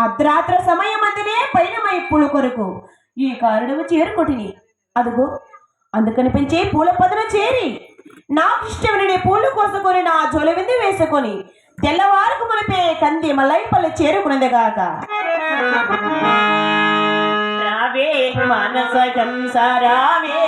అర్ధరాత్ర సమయమందునే పైన పూల కొరకు ఈ కారుడము చేరుకుటిని. అదుగో అందుకని పెంచే పూల పదన చేరి నా ఇష్టమైన పూలు కోసుకొని నా జోలవింది వేసుకొని తెల్లవారుకు మునిపే కంది మలైపల్ల పళ్ళు చేరుకున్నదిగాక రావే మానస కంస రావే